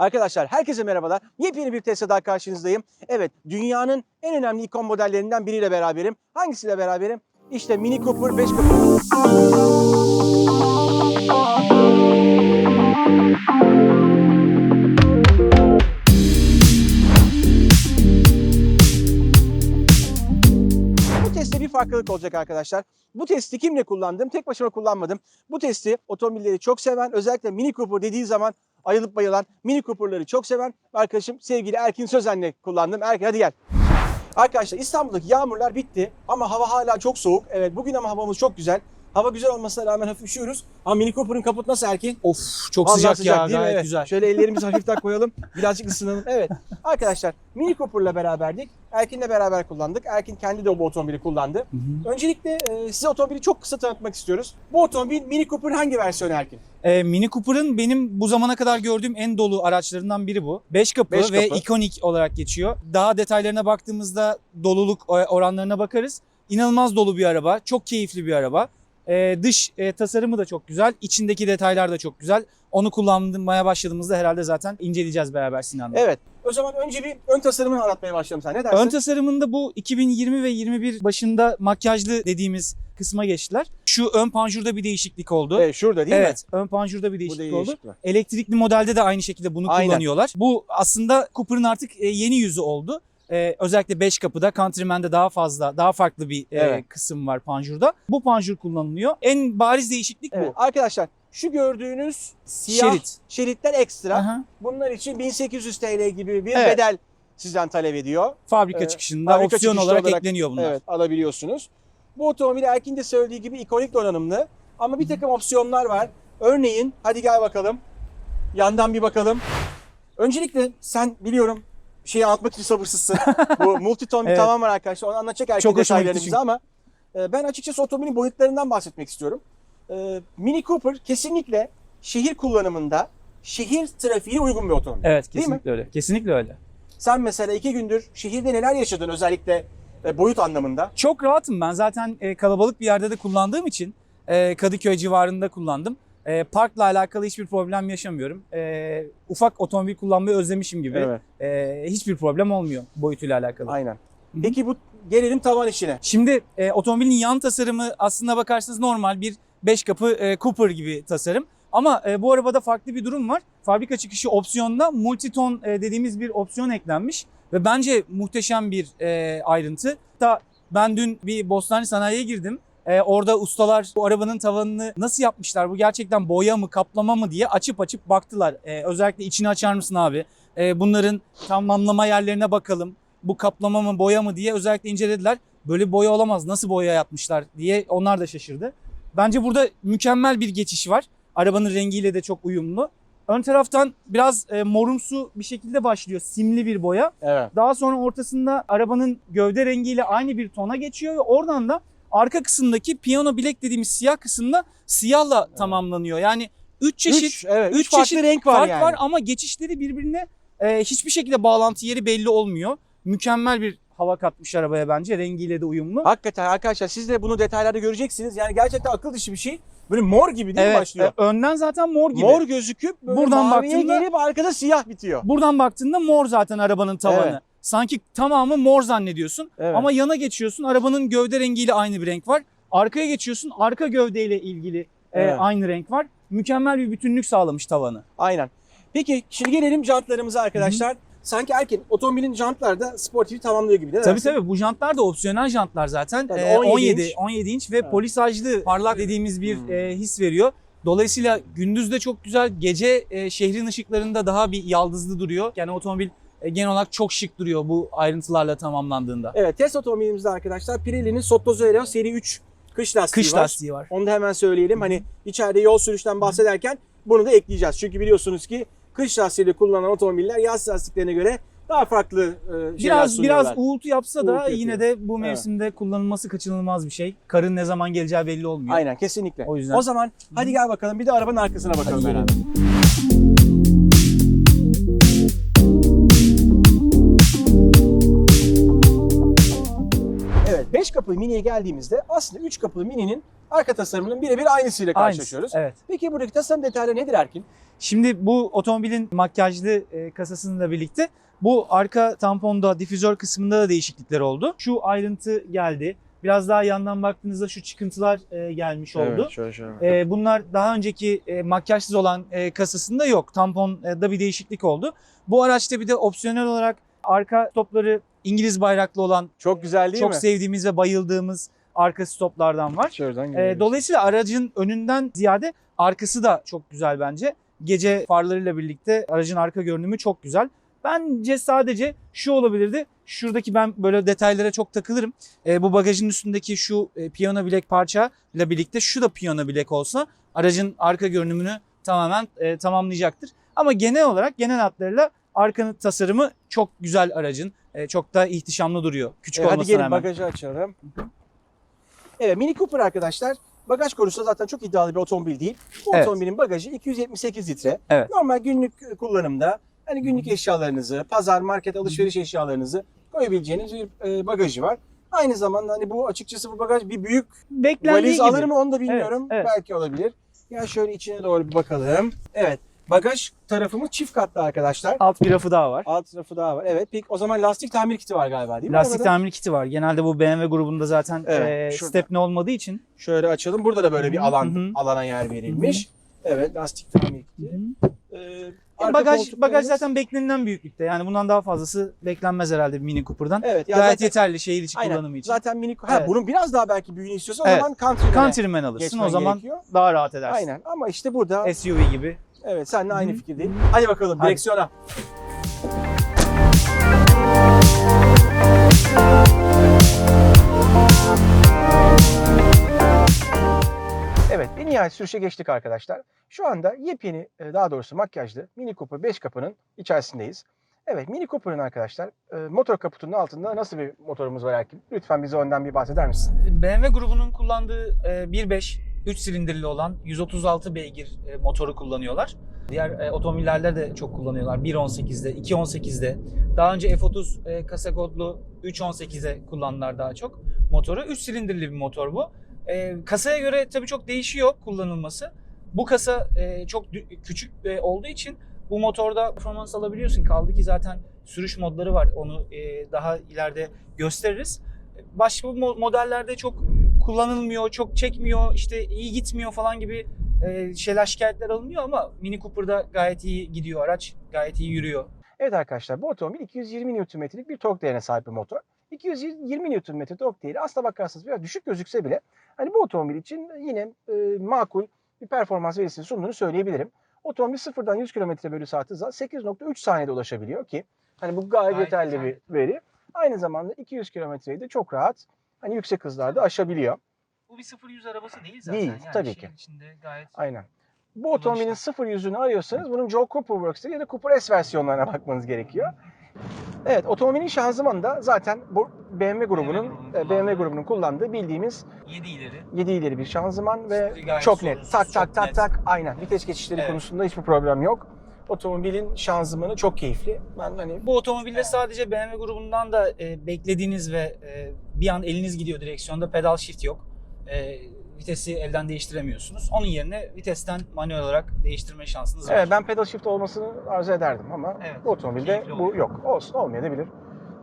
Arkadaşlar herkese merhabalar. Yepyeni bir Tesla daha karşınızdayım. Evet dünyanın en önemli ikon modellerinden biriyle beraberim. Hangisiyle beraberim? İşte Mini Cooper 5 Cooper. Farklılık olacak arkadaşlar. Bu testi kimle kullandım? Tek başıma kullanmadım. Bu testi otomobilleri çok seven, özellikle Mini Cooper dediği zaman ayılıp bayılan Mini Cooper'ları çok seven arkadaşım sevgili Erkin Sözen'le kullandım. Erkin hadi gel. Arkadaşlar İstanbul'daki yağmurlar bitti ama hava hala çok soğuk. Evet bugün ama havamız çok güzel. Hava güzel olmasına rağmen hafif üşüyoruz. Ama Mini Cooper'ın kaput nasıl Erkin? Of çok Vallahi sıcak, ya değil mi? gayet Evet. güzel. Şöyle ellerimizi hafiften koyalım. Birazcık ısınalım. Evet. Arkadaşlar Mini Cooper'la beraberdik. Erkin'le beraber kullandık. Erkin kendi de bu otomobili kullandı. Hı hı. Öncelikle e, size otomobili çok kısa tanıtmak istiyoruz. Bu otomobil Mini Cooper'ın hangi versiyonu Erkin? Ee, Mini Cooper'ın benim bu zamana kadar gördüğüm en dolu araçlarından biri bu. 5 kapı Beş ve kapı. ikonik olarak geçiyor. Daha detaylarına baktığımızda doluluk e, oranlarına bakarız. İnanılmaz dolu bir araba, çok keyifli bir araba. Ee, dış e, tasarımı da çok güzel, içindeki detaylar da çok güzel. Onu kullanmaya başladığımızda herhalde zaten inceleyeceğiz beraber Sinan'la. Evet. O zaman önce bir ön tasarımını anlatmaya başlayalım sen. Ne dersin? Ön tasarımında bu 2020 ve 21 başında makyajlı dediğimiz kısma geçtiler. Şu ön panjurda bir değişiklik oldu. Evet, şurada değil evet, ön panjurda bir mi? değişiklik oldu. değişiklik var. Elektrikli modelde de aynı şekilde bunu Aynen. kullanıyorlar. Bu aslında Cooper'ın artık e, yeni yüzü oldu. E, özellikle 5 kapıda Countryman'de daha fazla, daha farklı bir e, Evet. kısım var panjurda. Bu panjur kullanılıyor. En bariz değişiklik Evet. bu. Arkadaşlar şu gördüğünüz siyah Şerit. şeritler ekstra. Aha. Bunlar için 1800 TL gibi bir Evet. bedel sizden talep ediyor. Fabrika Ee, çıkışında fabrika opsiyon çıkışlı olarak, olarak- ekleniyor bunlar. Evet alabiliyorsunuz. Bu otomobil Erkin de söylediği gibi ikonik donanımlı. Ama bir takım opsiyonlar var. Örneğin hadi gel bakalım. Yandan bir bakalım. Öncelikle sen biliyorum şeyi anlatmak için sabırsızsın. Bu multiton bir Evet. tavan var arkadaşlar. Onu anlatacak Erkin Çok hoşuma gitti detaylarını bize çünkü. ama e, ben açıkçası otomobilin boyutlarından bahsetmek istiyorum. E, Mini Cooper kesinlikle şehir kullanımında şehir trafiğine uygun bir otomobil. Evet, kesinlikle öyle. Kesinlikle öyle. Sen mesela iki gündür şehirde neler yaşadın özellikle e, boyut anlamında? Çok rahatım ben. Zaten e, kalabalık bir yerde de kullandığım için e, Kadıköy civarında kullandım. E, parkla alakalı hiçbir problem yaşamıyorum. E, ufak otomobil kullanmayı özlemişim gibi. E, hiçbir problem olmuyor boyutuyla alakalı. Aynen. Peki bu gelelim tavan işine. Şimdi e, otomobilin yan tasarımı aslına bakarsanız normal bir 5 kapı e, Cooper gibi tasarım. Ama e, bu arabada farklı bir durum var. Fabrika çıkışı opsiyonda multiton e, dediğimiz bir opsiyon eklenmiş. Ve bence muhteşem bir e, ayrıntı. Hatta ben dün bir Bostani Sanayi'ye girdim. E, orada ustalar bu arabanın tavanını nasıl yapmışlar, bu gerçekten boya mı, kaplama mı diye açıp açıp baktılar. E, özellikle içini açar mısın abi? E, bunların tamamlama yerlerine bakalım. Bu kaplama mı, boya mı diye özellikle incelediler. Böyle boya olamaz, nasıl boya yapmışlar diye onlar da şaşırdı. Bence burada mükemmel bir geçiş var. Arabanın rengiyle de çok uyumlu. Ön taraftan biraz e, morumsu bir şekilde başlıyor. Simli bir boya. Evet. Daha sonra ortasında arabanın gövde rengiyle aynı bir tona geçiyor ve oradan da arka kısımdaki piyano bilek dediğimiz siyah kısımda siyahla tamamlanıyor. Yani 3 çeşit Üç, evet, üç, üç farklı çeşit renk var fark yani. var ama geçişleri birbirine e, hiçbir şekilde bağlantı yeri belli olmuyor. Mükemmel bir hava katmış arabaya bence. Rengiyle de uyumlu. Hakikaten arkadaşlar siz de bunu detaylarda göreceksiniz. Yani gerçekten akıl dışı bir şey. Böyle mor gibi değil mi evet, başlıyor? e, önden zaten mor gibi. Mor gözüküp böyle Buradan maviye baktığında- gelip arkada siyah bitiyor. Buradan baktığında mor zaten arabanın tavanı. Evet. Sanki tamamı mor zannediyorsun. Evet. Ama yana geçiyorsun arabanın gövde rengiyle aynı bir renk var. Arkaya geçiyorsun arka gövdeyle ilgili e, Evet. aynı renk var. Mükemmel bir bütünlük sağlamış tavanı. Aynen. Peki şimdi gelelim jantlarımıza arkadaşlar. Sanki erken otomobilin jantlar da sportifi tamamlıyor gibi değil mi? Tabii tabii bu jantlar da opsiyonel jantlar zaten. Ee, 17 17 inç. 17 inç ve Evet. polisajlı parlak dediğimiz bir Hmm. e, his veriyor. Dolayısıyla gündüz de çok güzel, gece e, şehrin ışıklarında daha bir yaldızlı duruyor. Yani otomobil e, genel olarak çok şık duruyor bu ayrıntılarla tamamlandığında. Evet test otomobilimizde arkadaşlar Pirelli'nin Sottozo Aero seri 3 kış lastiği Kış var. lastiği var. Onu da hemen söyleyelim. Hani içeride yol sürüşten bahsederken bunu da ekleyeceğiz. Çünkü biliyorsunuz ki kış lastiğiyle kullanılan otomobiller yaz lastiklerine göre daha farklı e, Biraz biraz uğultu yapsa da Uğultu yapıyor. yine de bu mevsimde kullanılması kaçınılmaz bir şey. Karın ne zaman geleceği belli olmuyor. Aynen kesinlikle. O yüzden. O zaman hadi gel bakalım bir de arabanın arkasına bakalım beraber. Kapılı Mini'ye geldiğimizde aslında 3 kapılı Mini'nin arka tasarımının birebir aynısıyla Aynısı, karşılaşıyoruz. Evet. Peki buradaki tasarım detayları nedir Erkin? Şimdi bu otomobilin makyajlı e, kasasıyla birlikte bu arka tamponda, difüzör kısmında da değişiklikler oldu. Şu ayrıntı geldi. Biraz daha yandan baktığınızda şu çıkıntılar e, gelmiş oldu. şöyle şöyle. E, bunlar daha önceki e, makyajsız olan e, kasasında yok. Tamponda bir değişiklik oldu. Bu araçta bir de opsiyonel olarak arka stopları İngiliz bayraklı olan Çok güzel değil çok mi? sevdiğimiz ve bayıldığımız arka stoplardan var. Şuradan E, dolayısıyla aracın önünden ziyade arkası da çok güzel bence. Gece farlarıyla birlikte aracın arka görünümü çok güzel. Bence sadece şu olabilirdi. Şuradaki ben böyle detaylara çok takılırım. E, bu bagajın üstündeki şu e, piyano bilek parça ile birlikte şu da piyano bilek olsa aracın arka görünümünü tamamen e, tamamlayacaktır. Ama genel olarak genel hatlarıyla arkanın tasarımı çok güzel aracın. E, çok da ihtişamlı duruyor. Küçük E, hadi olmasına gelin rağmen. bagajı açalım. Evet Mini Cooper arkadaşlar bagaj konusunda zaten çok iddialı bir otomobil değil. Bu Evet. otomobilin bagajı 278 litre. Evet. Normal günlük kullanımda hani günlük eşyalarınızı, pazar, market, alışveriş eşyalarınızı koyabileceğiniz bir e, bagajı var. Aynı zamanda hani bu açıkçası bu bagaj bir büyük Beklendiği valiz gibi. alır mı onu da bilmiyorum. evet. Belki olabilir. Ya şöyle içine doğru bir bakalım. Evet. Bagaj tarafımız çift katlı arkadaşlar. Alt bir rafı daha var. Alt tarafı daha var. Evet. Peki o zaman lastik tamir kiti var galiba değil mi? Lastik arabada? tamir kiti var. Genelde bu BMW grubunda zaten Evet, e, stepne olmadığı için. Şöyle açalım. Burada da böyle bir alan hı hı. alana yer verilmiş. Evet, lastik tamir kiti. Ee, arka bagaj bagaj zaten beklenilen büyüklükte. Yani bundan daha fazlası beklenmez herhalde Mini Cooper'dan. Evet, ya Gayet zaten, yeterli şehir içi aynen. kullanımı için. Zaten mini ha Evet. bunun biraz daha belki büyüğünü istiyorsan Evet. o zaman Countryman'e Countryman alırsın. O zaman gerekiyor. daha rahat edersin. Aynen. Ama işte burada SUV gibi. Evet seninle aynı fikirdeyim. Hadi bakalım Hadi. direksiyona. Evet, bir nihayet sürüşe geçtik arkadaşlar. Şu anda yepyeni, e, daha doğrusu makyajlı Mini Cooper 5 kapının içerisindeyiz. Evet, Mini Cooper'ın arkadaşlar e, motor kaputunun altında nasıl bir motorumuz var Erkin? Lütfen bize önden bir bahseder misin? BMW grubunun kullandığı e, 1.5 3 silindirli olan 136 beygir e, motoru kullanıyorlar. Diğer e, otomobillerde de çok kullanıyorlar. 1.18'de, 2.18'de. Daha önce F30 e, kasa kodlu 3.18'e kullandılar daha çok motoru. 3 silindirli bir motor bu. Kasaya göre tabii çok değişiyor kullanılması. Bu kasa çok küçük olduğu için bu motorda performans alabiliyorsun. Kaldı ki zaten sürüş modları var. Onu daha ileride gösteririz. Başka mo- modellerde çok kullanılmıyor, çok çekmiyor, işte iyi gitmiyor falan gibi e, şeyler şikayetler alınıyor ama Mini Cooper'da gayet iyi gidiyor araç, gayet iyi yürüyor. Evet arkadaşlar bu otomobil 220 Nm'lik bir tork değerine sahip bir motor. 220 Nm tork değeri aslına bakarsanız biraz düşük gözükse bile hani bu otomobil için yine e, makul bir performans verisini sunduğunu söyleyebilirim. Otomobil sıfırdan 100 km bölü saat hıza 8.3 saniyede ulaşabiliyor ki hani bu gayet, Gayet yeterli güzel. bir veri. Aynı zamanda 200 kilometreyi de çok rahat hani yüksek hızlarda aşabiliyor. Bu bir 0-100 arabası değil zaten. Değil, Yani tabii ki. içinde gayet Aynen. Bu otomobilin sıfır yüzünü arıyorsanız bunun Joe Cooper Works'te ya da Cooper S versiyonlarına bakmanız gerekiyor. Evet, otomobilin şanzımanı da zaten bu BMW grubunun grubunun BMW, kullandığı- grubunun kullandığı bildiğimiz 7 ileri. 7 ileri bir şanzıman ve çok net. Tak tak tak tak aynen. Vites geçişleri Evet. konusunda hiçbir problem yok. Otomobilin şanzımanı çok keyifli. Ben hani Bu otomobilde sadece BMW grubundan da e, beklediğiniz ve e, bir an eliniz gidiyor direksiyonda pedal shift yok. E, vitesi elden değiştiremiyorsunuz. Onun yerine vitesten manuel olarak değiştirme şansınız var. evet ben pedal shift olmasını arzu ederdim ama Evet, bu otomobilde bu yok. Olsun olmayabilir.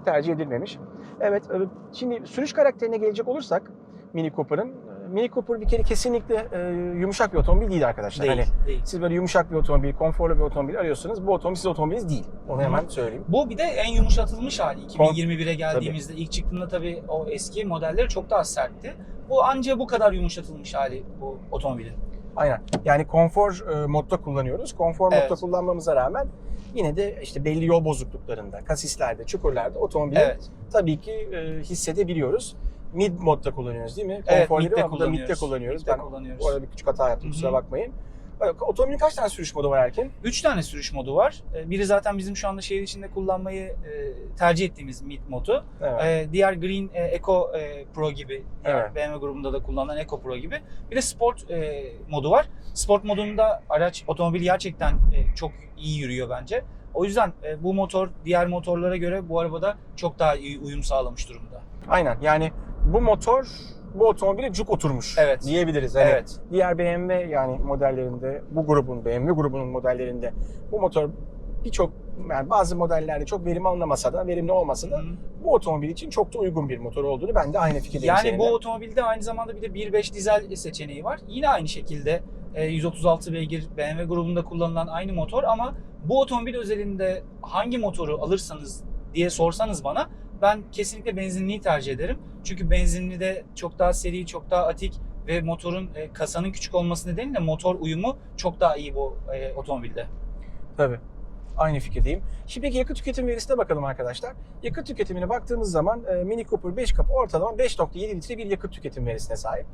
Tercih edilmemiş. Evet e, şimdi sürüş karakterine gelecek olursak Mini Cooper'ın Mini Cooper bir kere kesinlikle e, yumuşak bir otomobil değil arkadaşlar. Değil, Hani değil. siz böyle yumuşak bir otomobil, konforlu bir otomobil arıyorsanız bu otomobil sizin otomobiliniz değil. Onu hemen söyleyeyim. Bu bir de en yumuşatılmış hali. 2021'e geldiğimizde ilk çıktığında tabii o eski modelleri çok daha sertti. Bu anca bu kadar yumuşatılmış hali bu otomobilin. Aynen. Yani konfor e, modda kullanıyoruz. Konfor Evet. modda kullanmamıza rağmen yine de işte belli yol bozukluklarında, kasislerde, çukurlarda otomobili Evet. tabii ki e, hissedebiliyoruz. Mid modda kullanıyoruz değil mi? Evet, midde ama burada midde kullanıyoruz. kullanıyoruz. Midde ben kullanıyoruz. bu arada bir küçük hata yaptım Hı hı. kusura bakmayın. Bak, Otomobilin kaç tane sürüş modu var Erkin? 3 tane sürüş modu var. Ee, Biri zaten bizim şu anda şehir içinde kullanmayı e, tercih ettiğimiz mid modu. Evet. Ee, diğer Green e, Eco e, Pro gibi, Evet. BMW grubunda da kullanılan Eco Pro gibi. Bir de Sport modu var. Sport modunda araç, otomobil gerçekten çok iyi yürüyor bence. O yüzden bu motor diğer motorlara göre bu arabada çok daha iyi uyum sağlamış durumda. Aynen yani bu motor bu otomobile cuk oturmuş Evet. diyebiliriz. Hani Evet. Diğer BMW yani modellerinde bu grubun BMW grubunun modellerinde bu motor birçok yani bazı modellerde çok verim alınamasa da verimli olmasa da Hı. bu otomobil için çok da uygun bir motor olduğunu ben de aynı fikirdeyim Yani seninle. bu otomobilde aynı zamanda bir de 1.5 dizel seçeneği var. Yine aynı şekilde e, 136 beygir BMW grubunda kullanılan aynı motor ama bu otomobil özelinde hangi motoru alırsanız diye sorsanız bana ben kesinlikle benzinliyi tercih ederim. Çünkü benzinli de çok daha seri, çok daha atik ve motorun e, kasanın küçük olması nedeniyle motor uyumu çok daha iyi bu e, otomobilde. Tabii. Aynı fikirdeyim. Şimdi peki yakıt tüketim verisine bakalım arkadaşlar. Yakıt tüketimine baktığımız zaman e, Mini Cooper 5 kapı ortalama 5.7 litre bir yakıt tüketim verisine sahip.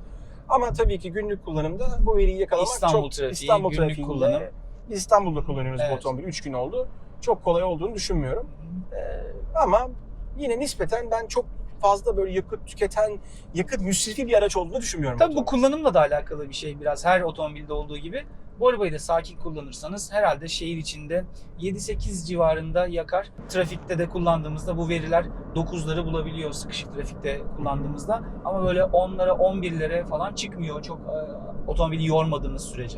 Ama tabii ki günlük kullanımda bu veriyi yakalamak İstanbul çok trafiği, İstanbul günlük trafiğinde kullanım. biz İstanbul'da kullanıyoruz bu Evet. otomobili 3 gün oldu. Çok kolay olduğunu düşünmüyorum. E, ama yine nispeten ben çok fazla böyle yakıt tüketen, yakıt müsrifi bir araç olduğunu düşünmüyorum. Tabii bu kullanımla da alakalı bir şey biraz her otomobilde olduğu gibi. Bu arabayı da sakin kullanırsanız herhalde şehir içinde 7-8 civarında yakar. Trafikte de kullandığımızda bu veriler 9'ları bulabiliyor sıkışık trafikte kullandığımızda. Ama böyle 10'lara 11'lere falan çıkmıyor çok e, otomobili yormadığınız sürece.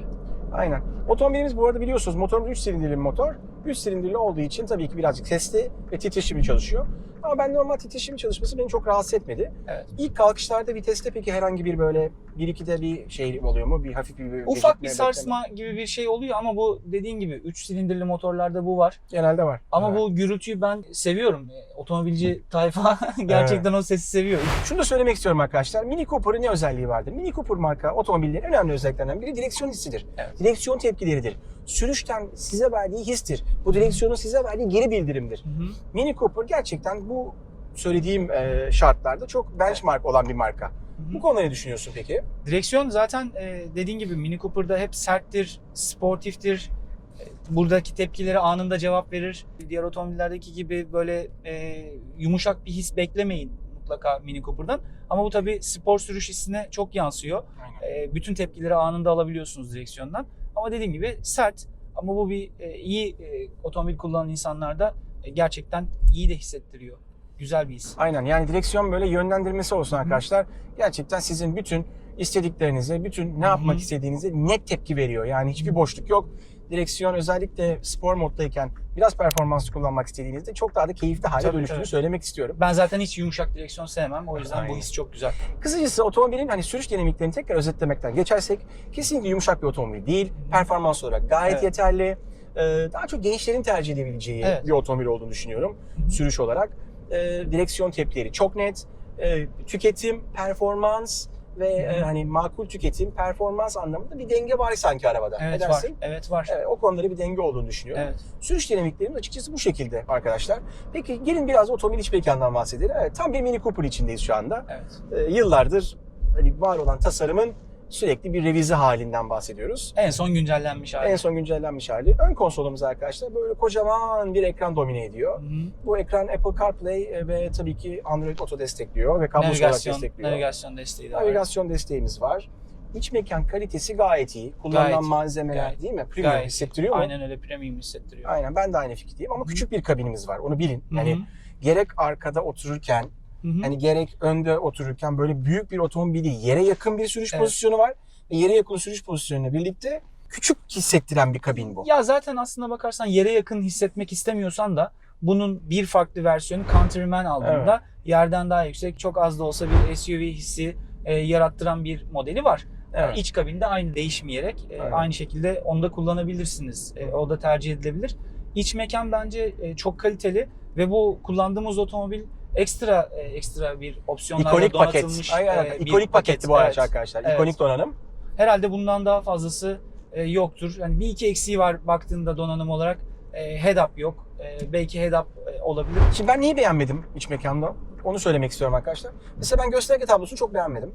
Aynen. Otomobilimiz bu arada biliyorsunuz motorumuz 3 silindirli bir motor. 3 silindirli olduğu için tabii ki birazcık sesli ve titreşimli çalışıyor. Ama ben normal titreşimli çalışması beni çok rahatsız etmedi. Evet. İlk kalkışlarda viteste peki herhangi bir böyle 1-2'de bir şey oluyor mu? Bir hafif bir, bir Ufak bir bekleme? sarsma gibi bir şey oluyor ama bu dediğin gibi 3 silindirli motorlarda bu var. Genelde var. Ama Evet. bu gürültüyü ben seviyorum. E, Otomobilci tayfa gerçekten o sesi seviyor. Şunu da söylemek istiyorum arkadaşlar. Mini Cooper'ın ne özelliği vardır? Mini Cooper marka otomobillerin önemli özelliklerinden biri direksiyon hissidir. Evet. Direksiyon tepkileridir. Sürüşten size verdiği histir. Bu direksiyonun size verdiği geri bildirimdir. Hı hı. Mini Cooper gerçekten bu söylediğim e, şartlarda çok benchmark olan bir marka. Hı hı. Bu konuda ne düşünüyorsun peki? Direksiyon zaten e, dediğin gibi Mini Cooper'da hep serttir, sportiftir. E, Buradaki tepkileri anında cevap verir. Diğer otomobillerdeki gibi böyle e, yumuşak bir his beklemeyin mutlaka Mini Cooper'dan. Ama bu tabii spor sürüş hissine çok yansıyor. E, bütün tepkileri anında alabiliyorsunuz direksiyondan. Ama dediğim gibi sert. Ama bu bir e, iyi e, otomobil kullanan insanlarda e, gerçekten iyi de hissettiriyor. Güzel bir his. Aynen yani direksiyon böyle yönlendirmesi olsun arkadaşlar. Gerçekten sizin bütün istediklerinize, bütün ne yapmak istediğinize net tepki veriyor. Yani hiçbir boşluk yok. Direksiyon özellikle spor moddayken biraz performanslı kullanmak istediğinizde çok daha da keyifli hale Tabii, dönüştüğünü tabii. söylemek istiyorum. Ben zaten hiç yumuşak direksiyon sevmem. O yüzden Aynen. bu his çok güzel. Kısacası otomobilin hani sürüş dinamiklerini tekrar özetlemekten geçersek kesinlikle yumuşak bir otomobil değil. Performans olarak gayet Evet. yeterli. Ee, daha çok gençlerin tercih edebileceği Evet. bir otomobil olduğunu düşünüyorum sürüş olarak. Ee, direksiyon tepkileri çok net. Ee, tüketim, performans ve e, hani makul tüketim, performans anlamında bir denge var sanki arabada. Evet Ne var. Evet var. Evet, o konuda bir denge olduğunu düşünüyorum. Evet. Sürüş dinamiklerimiz açıkçası bu şekilde arkadaşlar. Peki gelin biraz otomobil iç mekandan bahsedelim. Evet, tam bir Mini Cooper içindeyiz şu anda Evet. e, yıllardır hani var olan tasarımın sürekli bir revize halinden bahsediyoruz. En son güncellenmiş hali. En son güncellenmiş hali. Ön konsolumuz arkadaşlar böyle kocaman bir ekran domine ediyor. Hı hı. Bu ekran Apple CarPlay e, ve tabii ki Android Auto destekliyor ve kablosuz olarak destekliyor. navigasyon desteği de var. Navigasyon desteğimiz var. İç mekan kalitesi gayet iyi. Kullanılan Gayet malzemeler Gayet değil mi? Premium Gayet hissettiriyor mu? Aynen öyle premium hissettiriyor. Aynen ben de aynı fikirdeyim ama Hı hı. küçük bir kabinimiz var onu bilin. Yani gerek arkada otururken Hı hı. Hani gerek önde otururken böyle büyük bir otomobili yere yakın bir sürüş Evet. pozisyonu var. Ve yere yakın sürüş pozisyonuyla birlikte küçük hissettiren bir kabin bu. Ya zaten aslına bakarsan yere yakın hissetmek istemiyorsan da bunun bir farklı versiyonu Countryman aldığında yerden daha yüksek çok az da olsa bir SUV hissi e, yarattıran bir modeli var. Evet. İç kabinde aynı değişmeyerek e, Aynen. aynı şekilde onu da kullanabilirsiniz. E, o da tercih edilebilir. İç mekan bence e, çok kaliteli ve bu kullandığımız otomobil ekstra e, ekstra bir opsiyonlarla İkonik paket. donatılmış Aynen. e, bir İkonik paketti bu araç Evet. arkadaşlar. Evet. İkonik donanım. Herhalde bundan daha fazlası e, yoktur. Yani bir iki eksiği var baktığında donanım olarak. E, head up yok. E, belki head up e, olabilir. Şimdi ben niye beğenmedim iç mekanda? Onu söylemek istiyorum arkadaşlar. Mesela ben gösterge tablosunu çok beğenmedim.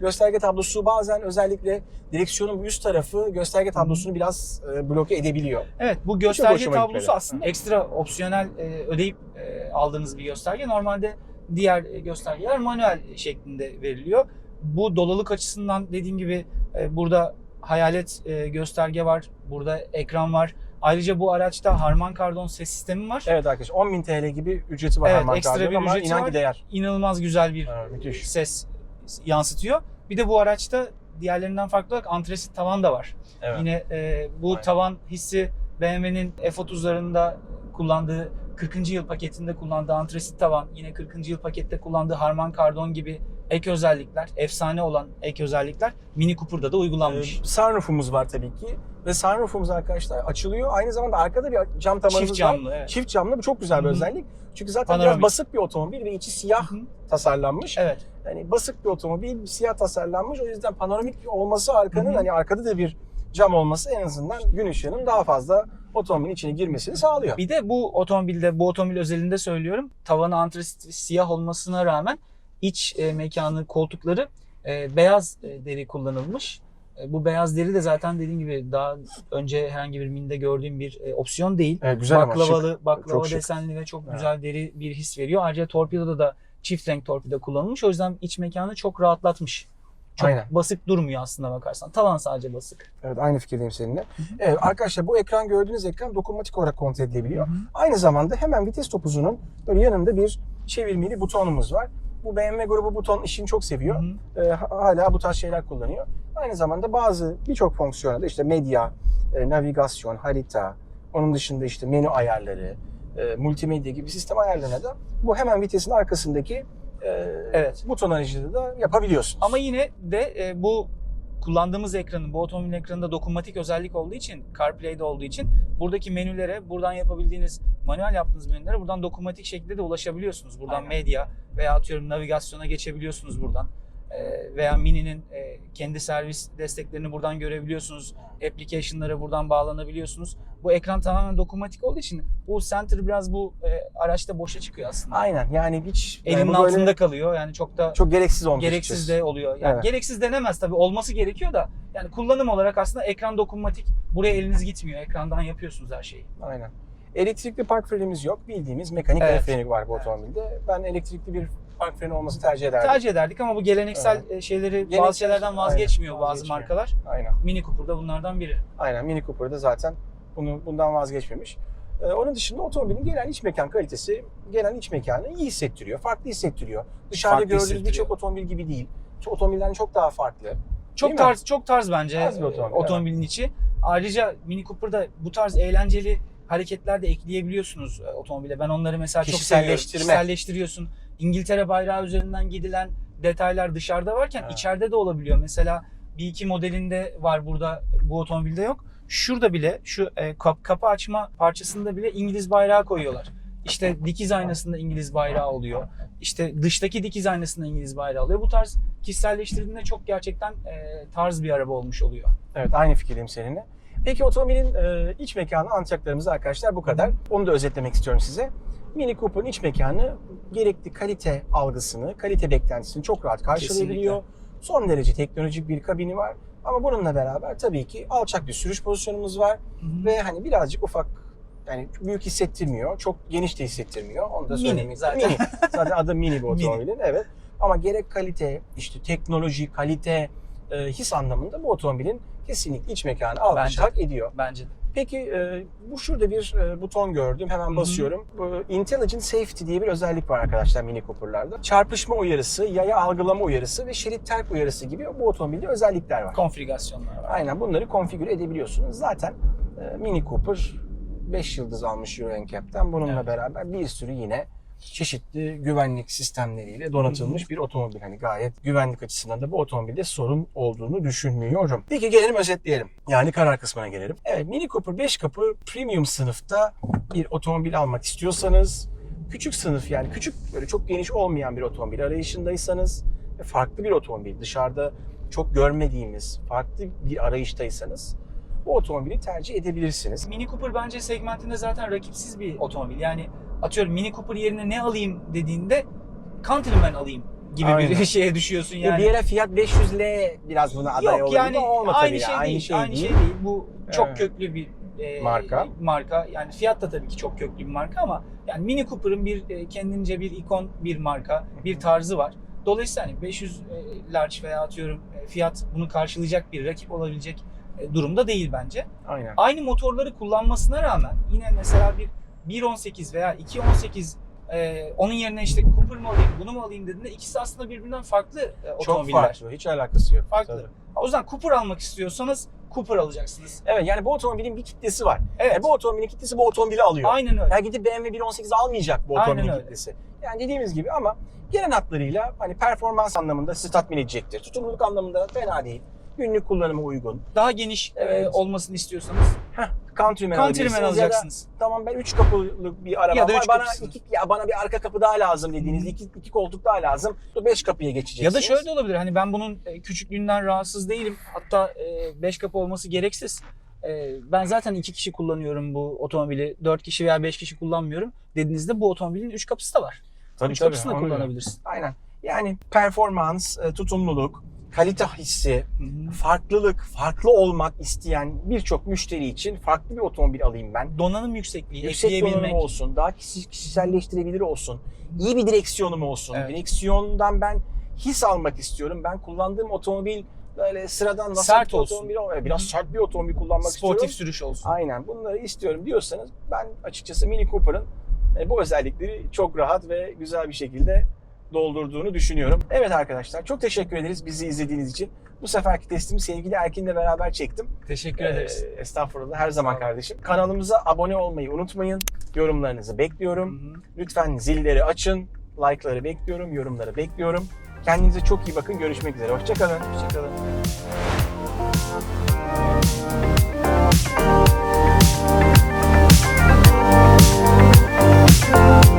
Gösterge tablosu bazen özellikle direksiyonun üst tarafı gösterge tablosunu biraz e, bloke edebiliyor. Evet bu gösterge tablosu gitmedi. aslında ekstra opsiyonel e, ödeyip e, aldığınız bir gösterge. Normalde diğer e, göstergeler manuel şeklinde veriliyor. Bu dolalık açısından dediğim gibi e, burada hayalet e, gösterge var. Burada ekran var. Ayrıca bu araçta Harman Kardon ses sistemi var. Evet arkadaşlar 10.000 TL gibi ücreti var Evet, Harman ekstra bir ama inan ki değer. İnanılmaz güzel bir Evet, müthiş. ses yansıtıyor. Bir de bu araçta diğerlerinden farklı olarak antresit tavan da var. Evet. Yine e, bu Aynen. tavan hissi BMW'nin F30'larında kullandığı 40. yıl paketinde kullandığı antresit tavan, yine 40. yıl pakette kullandığı Harman Kardon gibi ek özellikler, efsane olan ek özellikler Mini Cooper'da da uygulanmış. Ee, sunroofumuz var tabii ki. Ve sunroofumuz arkadaşlar açılıyor. Aynı zamanda arkada bir cam tabanımız Çift var. camlı. Evet. Çift camlı bu çok güzel bir Hı hı. özellik. Çünkü zaten Panoramik. biraz basık bir otomobil ve içi siyah Hı hı. tasarlanmış. Evet. Yani basık bir otomobil, siyah tasarlanmış. O yüzden panoramik olması arkanın Hı hı. hani arkada da bir cam olması en azından gün ışığının daha fazla otomobilin içine girmesini sağlıyor. Bir de bu otomobilde, bu otomobil özelinde söylüyorum. Tavanı antresit siyah olmasına rağmen iç e, mekanı, koltukları e, beyaz e, deri kullanılmış. E, bu beyaz deri de zaten dediğim gibi daha önce herhangi bir minde gördüğüm bir e, opsiyon değil. Evet, güzel ama şık. baklavalı, baklava Çok şık. desenli ve çok Evet. güzel deri bir his veriyor. Ayrıca torpidoda da çift renk torpido kullanılmış. O yüzden iç mekanı çok rahatlatmış. Çok Aynen. basık durmuyor aslında bakarsan. Tavan sadece basık. Evet aynı fikirdeyim seninle. Evet arkadaşlar bu ekran gördüğünüz ekran dokunmatik olarak kontrol edilebiliyor. Hı hı. Aynı zamanda hemen vites topuzunun böyle yanında bir çevirmeli butonumuz var. Bu BMW grubu buton işini çok seviyor. Hı hı. Ha- hala bu tarz şeyler kullanıyor. Aynı zamanda bazı birçok fonksiyona da işte medya, e, navigasyon, harita, onun dışında işte menü ayarları, e, multimedya gibi sistem ayarlarına da bu hemen vitesin arkasındaki e, Evet. buton aracılığıyla da yapabiliyorsunuz. Ama yine de e, bu kullandığımız ekranın, bu otomobilin ekranında dokunmatik özellik olduğu için, CarPlay'de olduğu için buradaki menülere, buradan yapabildiğiniz, manuel yaptığınız menülere buradan dokunmatik şekilde de ulaşabiliyorsunuz. Buradan Aynen. medya veya atıyorum navigasyona geçebiliyorsunuz buradan. E, veya Mini'nin e, kendi servis desteklerini buradan görebiliyorsunuz. Application'lara buradan bağlanabiliyorsunuz. Bu ekran tamamen dokunmatik olduğu için bu center biraz bu e, araçta boşa çıkıyor aslında. Aynen yani hiç yani Elimin bu böyle altında kalıyor. Yani çok da çok gereksiz olmuş. gereksiz de oluyor. Yani Evet. gereksiz denemez tabii olması gerekiyor da yani kullanım olarak aslında ekran dokunmatik. Buraya eliniz gitmiyor. Ekrandan yapıyorsunuz her şeyi. Aynen. Elektrikli park frenimiz yok. Bildiğimiz mekanik Evet. el freni var bu otomobilde. Ben elektrikli bir park freni olması tercih ederdim. Tercih ederdik ama bu geleneksel e, şeyleri Geleneksel- bazı şeylerden vazgeçmiyor Aynen, bazı vazgeçmiyor. markalar. Aynen. Mini Cooper'da bunlardan biri. Aynen. Mini Cooper'da zaten bunu bundan vazgeçmemiş. Ee, onun dışında otomobilin genel iç mekan kalitesi, genel iç mekanı iyi hissettiriyor. Farklı hissettiriyor. Dışarıda Farklı gördüğünüz birçok otomobil gibi değil. Şu Otomobilden çok daha farklı. Çok Değil mi? tarz çok tarz bence Tarz bir otomobil, otomobilin içi. Ayrıca Mini Cooper'da bu tarz eğlenceli hareketler de ekleyebiliyorsunuz e, otomobile. Ben onları mesela çok seviyorum. Kişiselleştirme. Kişiselleştiriyorsun. İngiltere bayrağı üzerinden gidilen detaylar dışarıda varken Evet. içeride de olabiliyor. Mesela B2 modelinde var burada bu otomobilde yok. Şurada bile şu e, kap- kapı açma parçasında bile İngiliz bayrağı koyuyorlar. İşte dikiz aynasında İngiliz bayrağı oluyor. İşte dıştaki dikiz aynasında İngiliz bayrağı oluyor. Bu tarz kişiselleştirdiğinde çok gerçekten e, tarz bir araba olmuş oluyor. Evet aynı fikirdeyim seninle. Peki otomobilin e, iç mekanı anlatacaklarımız arkadaşlar bu kadar. Onu da özetlemek istiyorum size. Mini Cooper'ın iç mekanı gerekli kalite algısını, kalite beklentisini çok rahat karşılayabiliyor. Son derece teknolojik bir kabini var. Ama bununla beraber tabii ki alçak bir sürüş pozisyonumuz var ve hani birazcık ufak yani büyük hissettirmiyor. Çok geniş de hissettirmiyor. Onu da Mini söylemek zaten. Mini. Zaten adı mini bu Mini. otomobilin. Evet. Ama gerek kalite, işte teknoloji, kalite, e, his anlamında bu otomobilin kesinlikle iç mekanı hak ediyor. Bence de. Peki e, bu şurada bir e, buton gördüm. Hemen basıyorum. Bu Intelligent Safety diye bir özellik var arkadaşlar Mini Cooper'larda. Çarpışma uyarısı, yaya algılama uyarısı ve şerit terk uyarısı gibi bu otomobilde özellikler var. Konfigürasyonlar var. Aynen bunları konfigüre edebiliyorsunuz. Zaten e, Mini Cooper 5 yıldız almış Euro NCAP'ten. Bununla Evet. beraber bir sürü yine çeşitli güvenlik sistemleriyle donatılmış bir otomobil. Hani gayet güvenlik açısından da bu otomobilde sorun olduğunu düşünmüyorum. Peki gelelim özetleyelim. Yani karar kısmına gelelim. Evet Mini Cooper 5 kapı premium sınıfta bir otomobil almak istiyorsanız küçük sınıf yani küçük böyle çok geniş olmayan bir otomobil arayışındaysanız farklı bir otomobil dışarıda çok görmediğimiz farklı bir arayıştaysanız bu otomobili tercih edebilirsiniz. Mini Cooper bence segmentinde zaten rakipsiz bir otomobil. Yani atıyorum Mini Cooper yerine ne alayım dediğinde Countryman alayım gibi Aynen. bir şeye düşüyorsun Yani. Bir ara Fiat 500L biraz buna aday Yok olabilir yani olmadı aynı tabii şey ya. değil. Aynı şey aynı değil. şey değil. Bu çok Evet. köklü bir e, Marka. marka. Yani Fiat da tabii ki çok köklü bir marka ama yani Mini Cooper'ın bir e, kendince bir ikon bir marka, bir tarzı var. Dolayısıyla hani 500 e, large veya atıyorum e, Fiat bunu karşılayacak bir rakip olabilecek e, durumda değil bence. Aynen. Aynı motorları kullanmasına rağmen yine mesela bir 1.18 veya 2.18 e, onun yerine işte Cooper mı alayım, bunu mu alayım dediğinde ikisi aslında birbirinden farklı e, Çok otomobiller. farklı. Hiç alakası yok. Farklı. Tabii. O yüzden Cooper almak istiyorsanız Cooper alacaksınız. Evet yani bu otomobilin bir kitlesi var. Evet. E, bu otomobilin kitlesi bu otomobili alıyor. Aynen öyle. Yani gidip BMW 1.18 almayacak bu Aynen otomobilin öyle. kitlesi. Yani dediğimiz gibi ama genel hatlarıyla hani performans anlamında sizi tatmin edecektir. Tutumluluk anlamında fena değil. Günlük kullanıma uygun. Daha geniş e, Evet. olmasını istiyorsanız Heh, Countryman, Countryman alabilirsiniz ya da alacaksınız. tamam ben 3 kapılı bir araba Ya da var. üç Bana iki ya bana bir arka kapı daha lazım dediğiniz iki, iki koltuk daha lazım. 5 kapıya Ya geçeceksiniz. da şöyle de olabilir. Hani ben bunun e, küçüklüğünden rahatsız değilim. Hatta 5 kapı olması gereksiz. E, Ben zaten 2 kişi kullanıyorum bu otomobili. 4 kişi veya 5 kişi kullanmıyorum. Dediğinizde bu otomobilin 3 kapısı da var. tabii, 3 tabii, kapısını da kullanabilirsin. Aynen. Yani performans, e, tutumluluk, kalite hissi, farklılık, farklı olmak isteyen birçok müşteri için farklı bir otomobil alayım ben. Donanım yüksekliği, Yüksek donanımı olsun, daha kişi- kişiselleştirebilir olsun, iyi bir direksiyonum olsun. Evet. Direksiyondan ben his almak istiyorum. Ben kullandığım otomobil böyle sıradan Sert bir olsun. otomobil olmuyor. Biraz sert bir otomobil kullanmak Sportif istiyorum. sürüş olsun. Aynen bunları istiyorum diyorsanız ben açıkçası Mini Cooper'ın e, bu özellikleri çok rahat ve güzel bir şekilde doldurduğunu düşünüyorum. Evet arkadaşlar çok teşekkür ederiz bizi izlediğiniz için. Bu seferki testimi sevgili Erkin'le beraber çektim. Teşekkür ee, ederiz. Estağfurullah her zaman kardeşim. Kanalımıza abone olmayı unutmayın. Yorumlarınızı bekliyorum. Hı-hı. Lütfen zilleri açın. Like'ları bekliyorum, yorumları bekliyorum. Kendinize çok iyi bakın. Görüşmek üzere. Hoşçakalın. Hoşçakalın. Thank